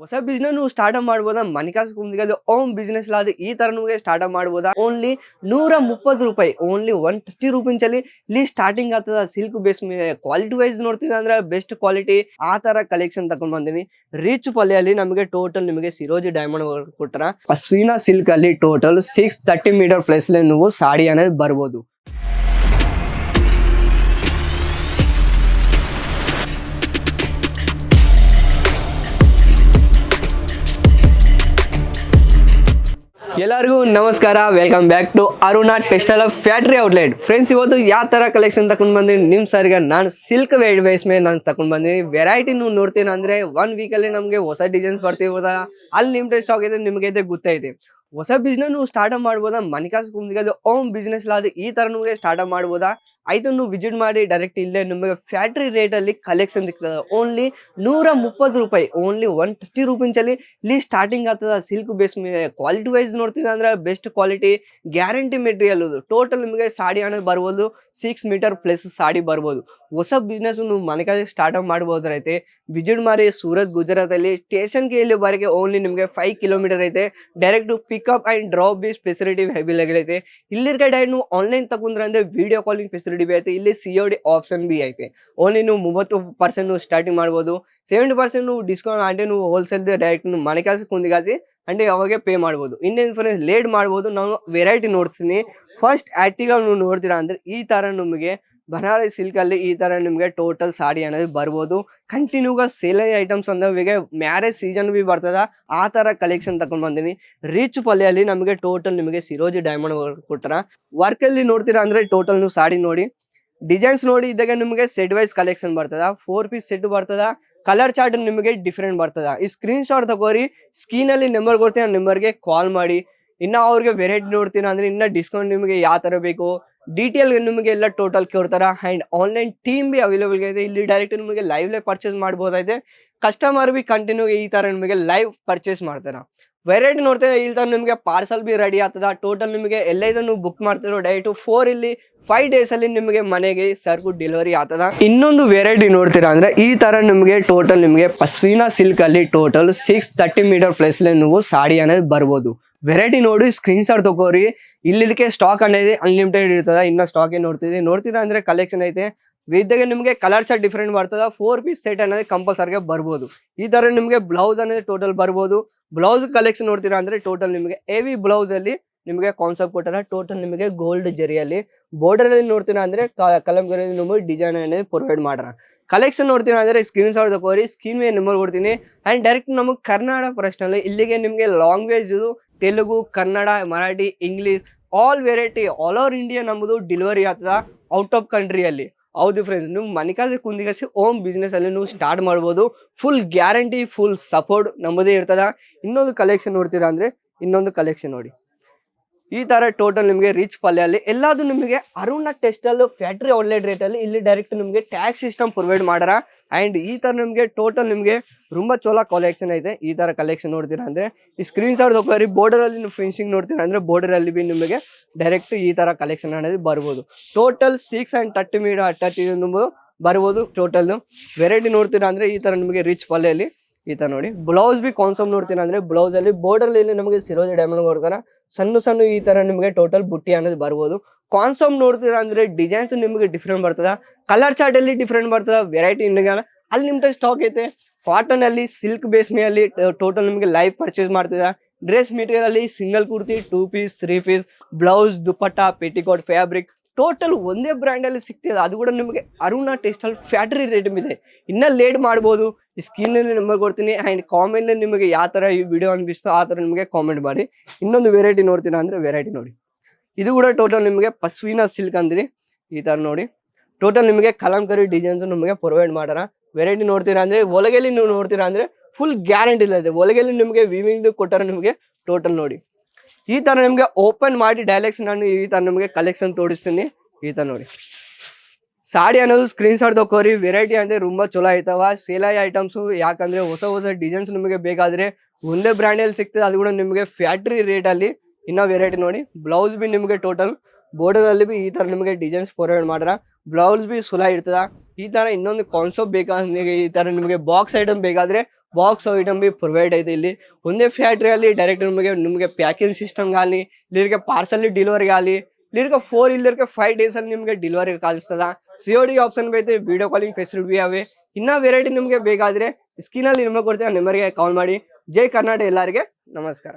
ಹೊಸ business start ಮಾಡ್ಬೋದಾ? ಮನಿಕಾಸ್ ಕುಂದಿಗಲ್ಲಿ ohm business ಲಾದ ಈ ತರ ನಿಮಗೆ ಸ್ಟಾರ್ಟ್ ಮಾಡ್ಬೋದಾ? ಓನ್ಲಿ ನೂರ ಮುಪ್ಪತ್ತು ರೂಪಾಯಿ ಓನ್ಲಿ ಒನ್ ಫಿಫ್ಟಿ ರುಪೀಸಲ್ಲಿ ಇಲ್ಲಿ ಸ್ಟಾರ್ಟಿಂಗ್ ಆಗ್ತದ. ಸಿಲ್ಕ್ ಬೇಸ್ ಕ್ವಾಲಿಟಿ ವೈಸ್ ನೋಡ್ತೀನಿ ಅಂದ್ರೆ ಬೆಸ್ಟ್ ಕ್ವಾಲಿಟಿ ಆ ತರ ಕಲೆಕ್ಷನ್ ತಗೊಂಡ್ ಬಂದಿನಿ. ರಿಚ್ ಪಲ್ಯಲ್ಲಿ ನಮಗೆ ಟೋಟಲ್ ನಿಮಗೆ ಸಿರೋಜಿ ಡೈಮಂಡ್ ವರ್ಕ್ ಕೊಟ್ಟರ ಅಶ್ವಿನ ಸಿಲ್ಕ್ ಅಲ್ಲಿ ಟೋಟಲ್ ಸಿಕ್ಸ್ ಮೀಟರ್ ಪ್ಲೇಸ್ ನೀವು ಸಾಡಿ ಅನ್ನೋದು ಬರ್ಬೋದು. ಎಲ್ಲರಿಗೂ ನಮಸ್ಕಾರ. Welcome back to Aruna textile factory outlet friends ಇವತ್ತು ಯಾವ ತರ ಕಲೆಕ್ಷನ್ ತಗೊಂಡು ಬಂದಿನಿ ನಿಮ್ ಸರ್ಗೆ ನಾನು ಸಿಲ್ಕ್ ವೇಡ್ ವೈಸ್ ಮೇಲೆ ನಾನು ತಗೊಂಡು ಬಂದಿನಿ. ವೆರೈಟಿ ನೀವು ನೋಡ್ತೀನಿ ಅಂದ್ರೆ ಒನ್ ವೀಕಲ್ಲಿ ನಮಗೆ ಹೊಸ ಡಿಸೈನ್ಸ್ ಬರ್ತಿರ್ಬೋದ? ಅಲ್ಲಿ ಲಿಮಿಟೆಡ್ ಸ್ಟಾಕ್ ಇದೆ, ನಿಮಗೆ ಇದೆ ಗೊತ್ತೈತೆ ಹೊಸ ಬಿಸ್ನೆಸ್ ನೀವು ಸ್ಟಾರ್ಟ್ ಮಾಡ್ಬೋದಾ? ಮನಿಕಾಸ್ ಕುಂದಿಗೆ ಕುಂದಿಗಲ್ಲಿ ಓಮ್ ಬಿಸ್ನೆಸ್ ಲಾದ ಈ ತರ ನಿಮಗೆ ಸ್ಟಾರ್ಟ್ ಮಾಡ್ಬೋದಾ? ಆಯ್ತು ನೀವು ವಿಸಿಟ್ ಮಾಡಿ ಡೈರೆಕ್ಟ್ ಇಲ್ಲೇ ನಿಮಗೆ ಫ್ಯಾಕ್ಟ್ರಿ ರೇಟ್ ಅಲ್ಲಿ ಕಲೆಕ್ಷನ್ ಸಿಗ್ತದೆ. ಓನ್ಲಿ ನೂರ ಮುಪ್ಪತ್ತು ರೂಪಾಯಿ ಓನ್ಲಿ ಒನ್ ಥರ್ಟಿ ರುಪೀಸಲ್ಲಿ ಇಲ್ಲಿ ಸ್ಟಾರ್ಟಿಂಗ್ ಆಗ್ತದ. ಸಿಲ್ಕ್ ಬೇಸ್ ಮೇಲೆ ಕ್ವಾಲಿಟಿ ವೈಸ್ ನೋಡ್ತೀನಿ ಅಂದ್ರೆ best quality guarantee material total ನಿಮಗೆ ಸಾಡಿ ಅನ್ನೋದು ಬರ್ಬೋದು ಸಿಕ್ಸ್ ಮೀಟರ್ ಪ್ಲಸ್ ಸಾಡಿ ಬರ್ಬೋದು. ಹೊಸ ಬಿಸ್ನೆಸ್ ನೀವು ಮನೆಗಾಗಿ ಸ್ಟಾರ್ಟ್ ಮಾಡ್ಬೋದೈತೆ ವಿಜಿಟ್ ಮಾಡಿ ಸೂರತ್, ಗುಜರಾತ್ ಅಲ್ಲಿ ಸ್ಟೇಷನ್ಗೆ ಇಲ್ಲಿ ಬರೋಕ್ಕೆ ಓನ್ಲಿ ನಿಮಗೆ ಫೈವ್ ಕಿಲೋಮೀಟರ್ ಐತೆ. ಡೈರೆಕ್ಟ್ ಪಿಕಪ್ ಆ್ಯಂಡ್ ಡ್ರಾಪ್ ಬಿ ಫೆಸಿಲಿಟಿ ಹೆವಿಲಾಗೈತೆ ಇಲ್ಲಿ ಕಡೆ ನೀವು ಆನ್ಲೈನ್ ತಗೊಂಡ್ರೆ ಅಂದರೆ ವಿಡಿಯೋ ಕಾಲಿಂಗ್ ಫೆಸಿಲಿಟಿ ಬಿ ಐತೆ, ಇಲ್ಲಿ ಸಿ ಒ ಡಿ ಆಪ್ಷನ್ ಬಿ ಐತೆ. ಓನ್ಲಿ ನೀವು ಮೂವತ್ತು ಪರ್ಸೆಂಟ್ ನೀವು ಸ್ಟಾರ್ಟಿಂಗ್ ಮಾಡ್ಬೋದು. ಸೆವೆಂಟಿ ಪರ್ಸೆಂಟ್ ನೀವು ಡಿಸ್ಕೌಂಟ್ ಆಂಟೆ ನೀವು ಹೋಲ್ಸೇಲ್ ಡೈರೆಕ್ಟ್ ನೀವು ಮನೆ ಕಾಸು ಕುಂದಿಗಾಸಿ ಅಂಡ್ ಅವಾಗೆ ಪೇ ಮಾಡ್ಬೋದು. ಇನ್ನೇನು ಫ್ರೆಂಡ್ಸ್ ಲೇಟ್ ಮಾಡ್ಬೋದು. ನಾವು ವೆರೈಟಿ ನೋಡ್ತೀನಿ ಫಸ್ಟ್ ಆ್ಯಕ್ಟಿವ್ ನೀವು ನೋಡ್ತೀರಾ ಅಂದರೆ ಈ ಥರ ನಮಗೆ ಬನಾರಸ್ ಸಿಲ್ಕಲ್ಲಿ ಈ ಥರ ನಿಮಗೆ ಟೋಟಲ್ ಸಾಡಿ ಅನ್ನೋದು ಬರ್ಬೋದು. ಕಂಟಿನ್ಯೂಗ ಸೇಲ್ ಐಟಮ್ಸ್ ಅಂದ್ರೆ ಮ್ಯಾರೇಜ್ ಸೀಸನ್ ಬಿ ಬರ್ತದೆ. ಆ ಥರ ಕಲೆಕ್ಷನ್ ತಗೊಂಡ್ ಬಂದಿನಿ. ರಿಚ್ ಪಲ್ಯಲ್ಲಿ ನಮಗೆ ಟೋಟಲ್ ನಿಮಗೆ ಸಿರೋಜಿ ಡೈಮಂಡ್ ಕೊಟ್ಟರ ವರ್ಕಲ್ಲಿ ನೋಡ್ತೀರಾ ಅಂದರೆ ಟೋಟಲ್ ನೀವು ಸಾಡಿ ನೋಡಿ. ಡಿಸೈನ್ಸ್ ನೋಡಿ ಇದ್ದಾಗ ನಿಮಗೆ ಸೆಟ್ ವೈಸ್ ಕಲೆಕ್ಷನ್ ಬರ್ತದೆ. ಫೋರ್ ಪೀಸ್ ಸೆಟ್ ಬರ್ತದೆ. ಕಲರ್ ಚಾರ್ಟ್ ನಿಮಗೆ ಡಿಫ್ರೆಂಟ್ ಬರ್ತದೆ. ಈ ಸ್ಕ್ರೀನ್ ಶಾಟ್ ತಗೋರಿ ಸ್ಕ್ರೀನಲ್ಲಿ ನಂಬರ್ ಕೊಡ್ತೀನಿ ನಂಬರ್ಗೆ ಕಾಲ್ ಮಾಡಿ. ಇನ್ನು ಅವ್ರಿಗೆ ವೆರೈಟಿ ನೋಡ್ತೀರಾ ಅಂದರೆ ಇನ್ನ ಡಿಸ್ಕೌಂಟ್ ನಿಮಗೆ ಯಾವ ಥರ ಬೇಕು? ಡಿಟೇಲ್ ನಿಮಗೆ ಎಲ್ಲ ಟೋಟಲ್ ಕೇಳ್ತಾರ. ಆ್ಯಂಡ್ ಆನ್ಲೈನ್ ಟೀಮ್ ಬಿ ಅವೈಲೇಬಲ್ ಇದೆ. ಇಲ್ಲಿ ಡೈರೆಕ್ಟ್ ನಿಮಗೆ ಲೈವ್ಲೇ ಲೈವ್ ಪರ್ಚೇಸ್ ಮಾಡ್ಬೋದೈತೆ ಕಸ್ಟಮರ್ ಬಿ ಕಂಟಿನ್ಯೂ ಈ ಥರ ನಿಮಗೆ ಲೈವ್ ಪರ್ಚೇಸ್ ಮಾಡ್ತಾರ. ವೆರೈಟಿ ನೋಡ್ತೇವೆ. ಇಲ್ಲಿ ತರ ನಿಮಗೆ ಪಾರ್ಸಲ್ ಬಿ ರೆಡಿ ಆಗ್ತದ. ಟೋಟಲ್ ನಿಮಗೆ ಎಲ್ಲ ಇದನ್ನು ಬುಕ್ ಮಾಡ್ತಿರೋ ಡೈಟು ಫೋರ್ ಇಲ್ಲಿ ಫೈವ್ ಡೇಸ್ ಅಲ್ಲಿ ನಿಮಗೆ ಮನೆಗೆ ಸರ್ಕು ಡೆಲಿವರಿ ಆಗ್ತದ. ಇನ್ನೊಂದು ವೆರೈಟಿ ನೋಡ್ತೀರಾ ಅಂದ್ರೆ ಈ ತರ ನಿಮಗೆ ಟೋಟಲ್ ನಿಮಗೆ ಪಸ್ವಿನ ಸಿಲ್ಕ್ ಅಲ್ಲಿ total six thirty metre place ನೀವು ಸಾಡಿ ಅನ್ನೋದು ಬರ್ಬೋದು. ವೆರೈಟಿ ನೋಡಿ ಸ್ಕ್ರೀನ್ ಶಾಟ್ ತಗೋರಿ ಇಲ್ಲಿಗೆ ಸ್ಟಾಕ್ అనేది ಅನ್ಲಿಮಿಟೆಡ್ ಇರ್ತದ ಇನ್ನ ಸ್ಟಾಕ್ ಏನ್ ನೋಡ್ತಿದ್ವಿ ನೋಡ್ತೀರಾ ಅಂದ್ರೆ ಕಲೆಕ್ಷನ್ ಐತೆ ಇದ್ದಾಗ ನಿಮಗೆ ಕಲರ್ ಚಾರ್ಟ್ ಡಿಫ್ರೆಂಟ್ ಬರ್ತದ ಫೋರ್ ಪೀಸ್ ಸೆಟ್ ಅನ್ನೋದು ಕಂಪಲ್ಸರಿಗೆ ಬರ್ಬೋದು ಈ ತರ ನಿಮಗೆ ಬ್ಲೌಸ್ అనేది ಟೋಟಲ್ ಬರ್ಬೋದು ಬ್ಲೌಸ್ ಕಲೆಕ್ಷನ್ ನೋಡ್ತೀರಾ ಅಂದ್ರೆ ಟೋಟಲ್ ನಿಮಗೆ ಹೆವಿ ಬ್ಲೌಸ್ ಅಲ್ಲಿ ನಿಮಗೆ ಕಾನ್ಸೆಪ್ಟ್ ಕೊಟ್ಟಾರ ಟೋಟಲ್ ನಿಮಗೆ ಗೋಲ್ಡ್ ಜರಿಯಲ್ಲಿ ಬಾರ್ಡರ್ ಅಲ್ಲಿ ನೋಡ್ತೀರಾ ಅಂದ್ರೆ ಕಲಂಗರಿ ನಿಮಗೆ ಡಿಸೈನ್ అనేది ಪ್ರೊವೈಡ್ ಮಾಡ್ಯಾರ ಕಲೆಕ್ಷನ್ ನೋಡ್ತೀರಾ ಅಂದ್ರೆ ಸ್ಕ್ರೀನ್ ಶಾಟ್ ತಗೋರಿ ಸ್ಕ್ರೀನ್ ಮೇಲೆ ನಂಬರ್ ಕೊಡ್ತೀನಿ ಅಂಡ್ ಡೈರೆಕ್ಟ್ ನಮಗೆ ಕರ್ನಾಟಕ ಪ್ರಶ್ನೆ ಇಲ್ಲಿಗೆ ನಿಮಗೆ language Telugu, Kannada, Marathi, English all variety all over India ನಮ್ಮದು ಡೆಲಿವರಿ ಆಗ್ತದ ಔಟ್ ಆಫ್ ಕಂಟ್ರಿಯಲ್ಲಿ ಹೌದು ಫ್ರೆಂಡ್ಸ್ ನೀವು ಮನಿಕಾಸಿ ಕುಂದಿಗಸಿ ಓಮ್ ಬಿಸ್ನೆಸ್ ಅಲ್ಲಿ ನೀವು ಸ್ಟಾರ್ಟ್ ಮಾಡ್ಬೋದು. ಫುಲ್ ಗ್ಯಾರಂಟಿ ಫುಲ್ ಸಪೋರ್ಟ್ ನಮ್ಮದೇ ಇರ್ತದ. ಇನ್ನೊಂದು ಕಲೆಕ್ಷನ್ ನೋಡ್ತೀರಾ ಅಂದರೆ, ಇನ್ನೊಂದು ಕಲೆಕ್ಷನ್ ನೋಡಿ. ಈ ತರ ಟೋಟಲ್ ನಿಮಗೆ ರಿಚ್ ಪಲ್ಯ ಅಲ್ಲಿ ಎಲ್ಲಾದ್ರು ನಿಮಗೆ ಅರುಣ ಟೆಸ್ಟ್ ಅಲ್ಲಿ ಫ್ಯಾಕ್ಟ್ರಿ ಔಟ್ಲೆಟ್ ರೇಟ್ ಅಲ್ಲಿ ಇಲ್ಲಿ ಡೈರೆಕ್ಟ್ ನಿಮಗೆ ಟ್ಯಾಕ್ಸ್ ಸಿಸ್ಟಮ್ ಪ್ರೊವೈಡ್ ಮಾಡ್ಯಾರ ಅಂಡ್ ಈ ತರ ನಿಮಗೆ ಟೋಟಲ್ ನಿಮಗೆ ತುಂಬಾ ಚೋಲ ಕಲೆಕ್ಷನ್ ಐತೆ. ಈ ತರ ಕಲೆಕ್ಷನ್ ನೋಡ್ತೀರಾ ಅಂದ್ರೆ ಈ ಸ್ಕ್ರೀನ್ ಶಾಟ್ ತಗೋರಿ ಬಾರ್ಡರ್ ಅಲ್ಲಿ ನೀವು ಫಿನಿಶಿಂಗ್ ನೋಡ್ತೀರಾ ಅಂದ್ರೆ ಬಾರ್ಡರ್ ಅಲ್ಲಿ ಬಿ ನಿಮಗೆ ಡೈರೆಕ್ಟ್ ಈ ತರ ಕಲೆಕ್ಷನ್ ಅನ್ನೋದು ಬರ್ಬೋದು. Total six and thirty metre thirty ಬರ್ಬೋದು ಟೋಟಲ್ ವೆರೈಟಿ ನೋಡ್ತೀರಾ ಅಂದ್ರೆ ಈ ತರ ನಿಮಗೆ ರಿಚ್ ಪಲ್ಯಲ್ಲಿ ಈ ತರ ನೋಡಿ. ಬ್ಲೌಸ್ ಬಿ ಕಾನ್ಸಮ್ ನೋಡ್ತೀನಿ ಅಂದ್ರೆ ಬ್ಲೌಸ್ ಅಲ್ಲಿ ಬೋರ್ಡರ್ ಇಲ್ಲಿ ನಮಗೆ ಸಿರೋಜಿ ಡೈಮಂಡ್ ಕೊಡ್ತಾರ ಸಣ್ಣ ಸಣ್ಣ ಈ ತರ ನಿಮಗೆ ಟೋಟಲ್ ಬುಟ್ಟಿ ಅನ್ನೋದು ಬರ್ಬೋದು. ಕಾನ್ಸಮ್ ನೋಡ್ತೀರಾ ಅಂದ್ರೆ ಡಿಸೈನ್ಸ್ ನಿಮಗೆ ಡಿಫ್ರೆಂಟ್ ಬರ್ತದ. ಕಲರ್ ಚಾರ್ಟ್ ಅಲ್ಲಿ ಡಿಫ್ರೆಂಟ್ ಬರ್ತದ. ವೆರೈಟಿ ಅಲ್ಲಿ ನಿಮ್ಗೆ ಸ್ಟಾಕ್ ಐತೆ. ಕಾಟನ್ ಅಲ್ಲಿ ಸಿಲ್ಕ್ ಬೇಸ್ ಮೇಲೆ ಟೋಟಲ್ ನಿಮಗೆ ಲೈವ್ ಪರ್ಚೇಸ್ ಮಾಡ್ತಿದ ಡ್ರೆಸ್ ಮೆಟೀರಿಯಲ್ ಅಲ್ಲಿ single kurti two piece three piece blouse dupatta petticoat fabric total ಒಂದೇ ಬ್ರ್ಯಾಂಡಲ್ಲಿ ಸಿಗ್ತಿದೆ. ಅದು ಕೂಡ ನಿಮಗೆ ಅರುಣ ಟೆಕ್ಸ್ಟೈಲ್ ಫ್ಯಾಟ್ರಿ ರೇಟ್ ಇದೆ ಇನ್ನ ಲೇಟ್ ಮಾಡ್ಬೋದು. ಈ ಸ್ಕಿನ್ನಲ್ಲಿ ನಿಮಗೆ ಕೊಡ್ತೀನಿ. ಆ್ಯಂಡ್ ಕಾಮೆಂಟ್ ನಿಮಗೆ ಯಾವ ಥರ ಈ ವಿಡಿಯೋ ಅನ್ಬಿಸ್ತೋ, ಆ ಥರ ನಿಮಗೆ ಕಾಮೆಂಟ್ ಮಾಡಿ. ಇನ್ನೊಂದು ವೆರೈಟಿ ನೋಡ್ತೀರಾ ಅಂದರೆ ವೆರೈಟಿ ನೋಡಿ. ಇದು ಕೂಡ ಟೋಟಲ್ ನಿಮಗೆ ಪಸ್ವಿನ ಸಿಲ್ಕ್ ಅಂದ್ರಿ. ಈ ಥರ ನೋಡಿ. ಟೋಟಲ್ ನಿಮಗೆ ಕಲಂಕರಿ ಡಿಸೈನ್ಸ್ ನಿಮಗೆ ಪ್ರೊವೈಡ್ ಮಾಡೋಣ ವೆರೈಟಿ ನೋಡ್ತೀರಾ ಅಂದರೆ ಹೊಲಗೆಲಿ ನೀವು ನೋಡ್ತೀರಾ ಅಂದರೆ ಫುಲ್ ಗ್ಯಾರಂಟಿ ಇಲ್ಲ ಇದೆ. ಒಲಗೇಲಿ ನಿಮಗೆ ವಿವಿಂಗ್ ಕೊಟ್ಟಾರ ನಿಮಗೆ ಟೋಟಲ್ ನೋಡಿ. ಈ ತರ ನಿಮಗೆ ಓಪನ್ ಮಾಡಿ ಡೈಲೆಕ್ಸ್ ನಾನು ಈ ತರ ನಿಮಗೆ ಕಲೆಕ್ಷನ್ ತೋರಿಸ್ತೀನಿ. ಈ ತರ ನೋಡಿ. ಸಾಡಿ ಅನ್ನೋದು ಸ್ಕ್ರೀನ್ ಶಾಟ್ ತಗೋರಿ ವೆರೈಟಿ ಅಂದ್ರೆ ತುಂಬಾ ಚಲೋ ಐತವ. ಸೇಲಾಯಿ ಐಟಮ್ಸ್ ಯಾಕಂದ್ರೆ ಹೊಸ ಹೊಸ ಡಿಸೈನ್ಸ್ ನಿಮಗೆ ಬೇಕಾದ್ರೆ ಒಂದೇ ಬ್ರ್ಯಾಂಡ್ ಅಲ್ಲಿ ಸಿಗ್ತದೆ. ಅದು ಕೂಡ ನಿಮಗೆ ಫ್ಯಾಕ್ಟ್ರಿ ಅಲ್ಲಿ ಇನ್ನ ವೆರೈಟಿ ನೋಡಿ. ಬ್ಲೌಸ್ ಬಿ ನಿಮಗೆ ಟೋಟಲ್ ಬೋರ್ಡರ್ ಅಲ್ಲಿ ಬಿ ಈ ತರ ನಿಮಗೆ ಡಿಸೈನ್ಸ್ ಪ್ರೊವೈಡ್ ಮಾಡ್ರ ಬ್ಲೌಸ್ ಬಿ ಸುಲಾ ಇರ್ತದ. ಈ ತರ ಇನ್ನೊಂದು ಕಾನ್ಸೆಪ್ಟ್ ಬೇಕಾದ್ರೆ ಈ ತರ ನಿಮಗೆ ಬಾಕ್ಸ್ ಐಟಮ್ ಬೇಕಾದ್ರೆ ಬಾಕ್ಸ್ ಐಟಮ್ ಬಿ ಪ್ರೊವೈಡ್ ಐತೆ ಇಲ್ಲಿ. ಒಂದೇ ಫ್ಯಾಕ್ಟ್ರಿಯಲ್ಲಿ ಡೈರೆಕ್ಟ್ ನಿಮಗೆ ನಿಮಗೆ ಪ್ಯಾಕಿಂಗ್ ಸಿಸ್ಟಮ್ ಆಗಲಿ ಇಲ್ಲಿಗೆ ಪಾರ್ಸಲ್ ಡೆಲಿವರಿ ಆಗಲಿ ಇಲ್ಲಿಗೆ ಫೋರ್ ಇಲ್ಲಿಗೆ ಫೈವ್ ಡೇಸ್ ಅಲ್ಲಿ ನಿಮಗೆ ಡೆಲಿವರಿ ಕಳಿಸ್ತದ ಡಿ ಆಪ್ಷನ್ ಐತೆ ವಿಡಿಯೋ ಕಾಲಿಂಗ್ ಫೆಸಿಲಿಟಿ ಅವೆ ಇನ್ನ ವೆರೈಟಿ ನಿಮಗೆ ಬೇಕಾದ್ರೆ ಸ್ಕ್ರೀನಲ್ಲಿ ನಿಮಗೆ ಕೊಡ್ತೀವಿ ಆ ನಂಬರ್ಗೆ ಕಾಲ್ ಮಾಡಿ. ಜೈ ಕರ್ನಾಟಕ ಎಲ್ಲರಿಗೆ ನಮಸ್ಕಾರ.